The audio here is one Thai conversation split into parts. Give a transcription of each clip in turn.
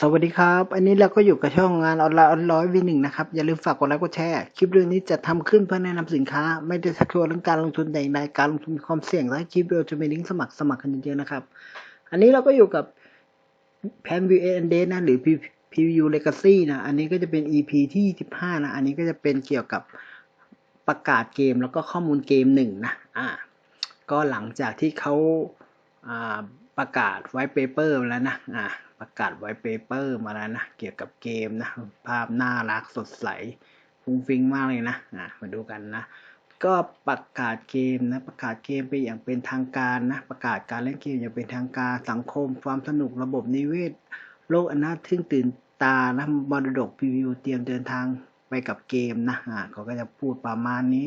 สวัสดีครับ อันนี้เราก็อยู่กับช่องงานออนไลน์ออนร้อยวีหนึ่งนะครับ อย่าลืมฝากกดไลค์กดแชร์ คลิปเรื่องนี้จะทำขึ้นเพื่อแนะนำสินค้า ไม่ได้ชักชวนเรื่องการลงทุนใดๆการลงทุนมีความเสี่ยงและคลิปเราจะมีลิงก์สมัครสมัครกันเยอะๆนะครับ อันนี้เราก็อยู่กับแพนวิวเอ็นเดนะหรือ PVU Legacy นะอันนี้ก็จะเป็น EP ที่15นะอันนี้ก็จะเป็นเกี่ยวกับประกาศเกมแล้วก็ข้อมูลเกมหนึ่งนะอ่าก็หลังจากที่เขาอ่า ประกาศไว้เปเปอร์แล้วนะอ่าประกาศไว้เปเปอร์มาแล้วนะ เกี่ยวกับเกมนะ ภาพน่ารักสดใสฟุ้งฟิ้งมากเลยนะอ่ามาดูกันนะ ก็ประกาศเกมนะ ประกาศเกมไปอย่างเป็นทางการนะ ประกาศการเล่นเกมอย่างเป็นทางการ สังคม ความสนุก ระบบนิเวศ โลกอันน่าทึ่งตื่นตานะมรดกพรีวิวเตรียมเดินทางไปกับเกมนะอ่าเขาก็จะพูดประมาณนี้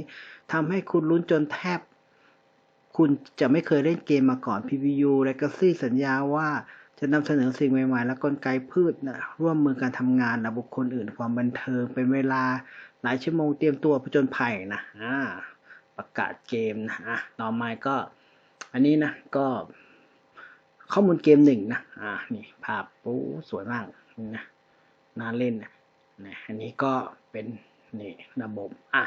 ทำให้คุณลุ้นจนแทบ คุณจะไม่เคยเล่นเกมมาก่อน PVU Legacy สัญญาว่าจะนำเสนอสิ่งใหม่ ๆ และกลไกพืชนะร่วมมือการทำงานระบุคคลอื่นความบันเทิง เป็นเวลาหลายชั่วโมงเตรียมตัวผจญภัยนะอ่าประกาศเกมนะอะต่อมาก็ อันนี้นะก็ข้อมูลเกมหนึ่งนะอ่านี่ภาพโอ้สวยมากนี่นะน่าเล่นนะนะอันนี้ก็เป็นนี่ระบบอะ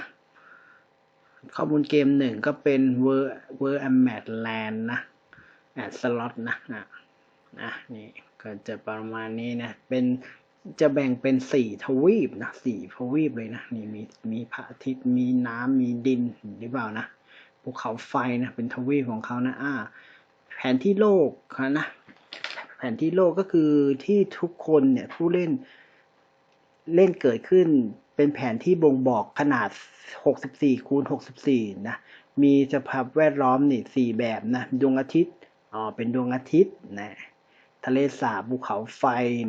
ข้อมูลเกมหนึ่งก็เป็น World World a m a t Land นะแอดสล็อตนะนะนะนี่ก็จะประมาณนี้นะ เป็นจะแบ่งเป็นสี่ทวีปนะสี่ทวีปเลยนะนี่มีมีพระอาทิตย์มีน้ำมีดินหรือเปล่านะภูเขาไฟนะเป็นทวีปของเขานะอ่าแผนที่โลกนะแผนที่โลกก็คือที่ทุกคนเนี่ยผู้เล่นเล่นเกิดขึ้น เป็นแผนที่บ่งบอกขนาด 64คูณ64 นะ มีสภาพแวดล้อมนี่สี่แบบนะ ดวงอาทิตย์ อ๋อ เป็นดวงอาทิตย์นะ ทะเลสาบภูเขาไฟ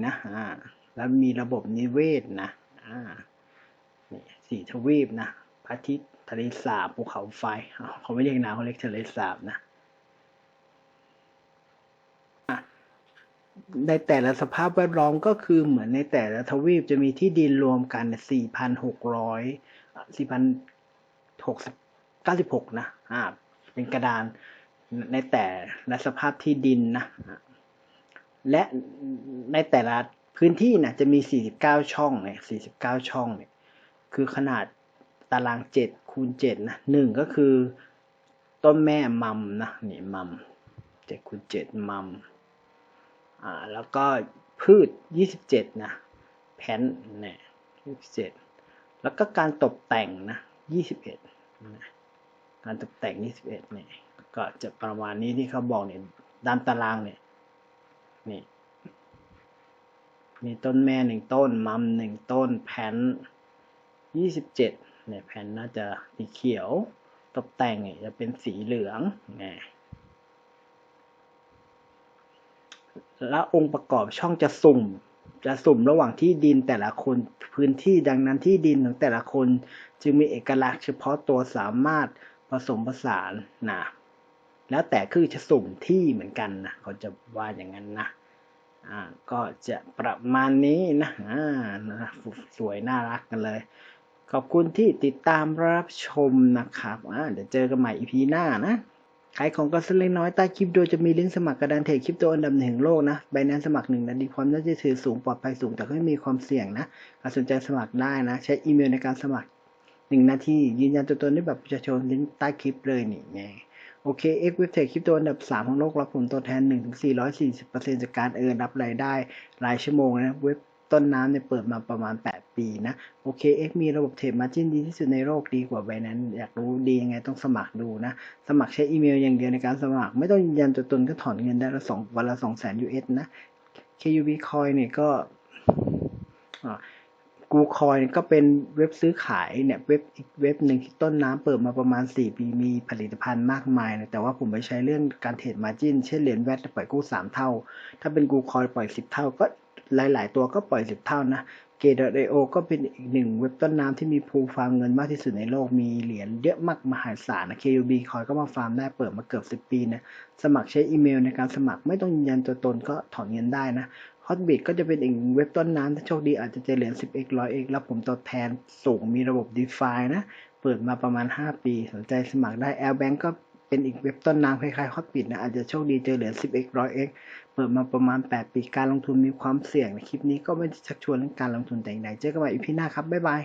นะ อ่า แล้วมีระบบนิเวศนะ อ่านี่สี่ทวีปนะพระอาทิตย์ทะเลสาบภูเขาไฟเขาไม่เรียกน้ำเขาเรียกทะเลสาบนะ ในแต่ละสภาพแวดล้อมก็คือเหมือนในแต่ละทวีปจะมีที่ดินรวมกัน 4,600 4,696 นะอ่าเป็นกระดานในแต่ละสภาพที่ดินนะ และในแต่ละพื้นที่นะจะมี 49 ช่องเนี่ย49 ช่องเนี่ยคือขนาดตาราง 7 คูณ 7 นะหนึ่งก็คือต้นแม่มัมนะนี่มัม 7คูณ 7 มัม อ่าแล้วก็พืช 27 นะแผ่นเนี่ย27 แล้วก็การตกแต่งนะ21นะการตกแต่ง 21เนี่ยก็จะประมาณนี้ที่เขาบอกเนี่ยดานตารางเนี่ยนี่มีต้นแม่หนึ่งต้น มัมหนึ่งต้น แผ่น27เนี่ยแผ่นน่าจะสีเขียว ตกแต่งเนี่ยจะเป็นสีเหลืองเนี่ย แล้วองค์ประกอบช่องจะสุ่ม จะสุ่มระหว่างที่ดินแต่ละคนพื้นที่ดังนั้นที่ดินของแต่ละคน จึงมีเอกลักษณ์เฉพาะตัวสามารถผสมผสานนะแล้วแต่คือจะสุ่มที่เหมือนกันนะเขาจะว่าอย่างนั้นนะอ่าก็จะประมาณนี้นะอ่านะสวยน่ารักกันเลย ขอบคุณที่ติดตามรับชมนะครับอ่าเดี๋ยวเจอกันใหม่ EP หน้านะ ขายของก็สักเล็กน้อยใต้คลิปโดยจะมีลิงก์สมัครกระดานเทรดคริปโตอันดับหนึ่งโลกนะใบนั้นสมัครหนึ่งนาทีความน่าจะถือสูงปลอดภัยสูงแต่ก็ไม่มีความเสี่ยงนะสนใจสมัครได้นะ ใช้อีเมลในการสมัครหนึ่งนาทียืนยันตัวตนด้วยแบบประชาชนลิงก์ใต้คลิปเลยนี่ไงโอเคเอ็กเว็บเทรดคริปโตอันดับ 3 ของโลกรับผลตัวแทน 1-440%จากการเอินรับรายได้รายชั่วโมงนะเว็บ ต้นน้ำเนี่ยเปิดมาประมาณ 8 ปีนะ โอเคเอ็กมีระบบเทรดมาจิ้นดีที่สุดในโลกดีกว่าใบนั้นอยากรู้ดียังไงต้องสมัครดูนะ สมัครใช้อีเมลอย่างเดียวในการสมัคร ไม่ต้องยืนยันตัวตนก็ถอนเงินได้ละสองวันละสองแสน US นะ KUB Coin เนี่ยก็กูคอยก็เป็นเว็บซื้อขายเนี่ยเว็บอีกเว็บหนึ่งที่ต้นน้ำเปิดมาประมาณ 4 ปีมีผลิตภัณฑ์มากมายนะแต่ว่าผมไปใช้เรื่องการเทรดมาจินเช่นเหรียญแวดปล่อยกู้ 3 เท่า ถ้าเป็นกูคอยปล่อย 10 เท่าก็ หลาย ๆ ตัวก็ปล่อย 10 เท่านะ g a o ก็เป็นอีกหนึ่งเว็บต้นน้ำที่มีภูฟาร์มเงินมากที่สุดในโลก มีเหรียญเยอะมากมหาศาลนะ KUB คอยก็มาฟาร์มได้เปิดมาเกือบ 10 ปีนะ สมัครใช้อีเมลในการสมัครไม่ต้องยืนยันตัวตนก็ถอนเงินได้นะ Hotbit ก็จะเป็นอีกเว็บต้นน้ำถ้าโชคดีอาจจะเจอเหรียญ 10x 100x รับผมตอบแทนสูงมีระบบ DeFi นะ เปิดมาประมาณ 5 ปี สนใจสมัครได้ Airbank ก็ เป็นอีกเว็บต้นน้ำคล้ายๆฮอตปิดนะ อาจจะโชคดีเจอเหรียญ 10x 100x เปิดมาประมาณ 8 ปีการลงทุนมีความเสี่ยงในคลิปนี้ก็ไม่ได้ชักชวนเรื่องการลงทุนแต่อย่างใดเจอกันใหม่อีพีหน้าครับ บ๊ายบาย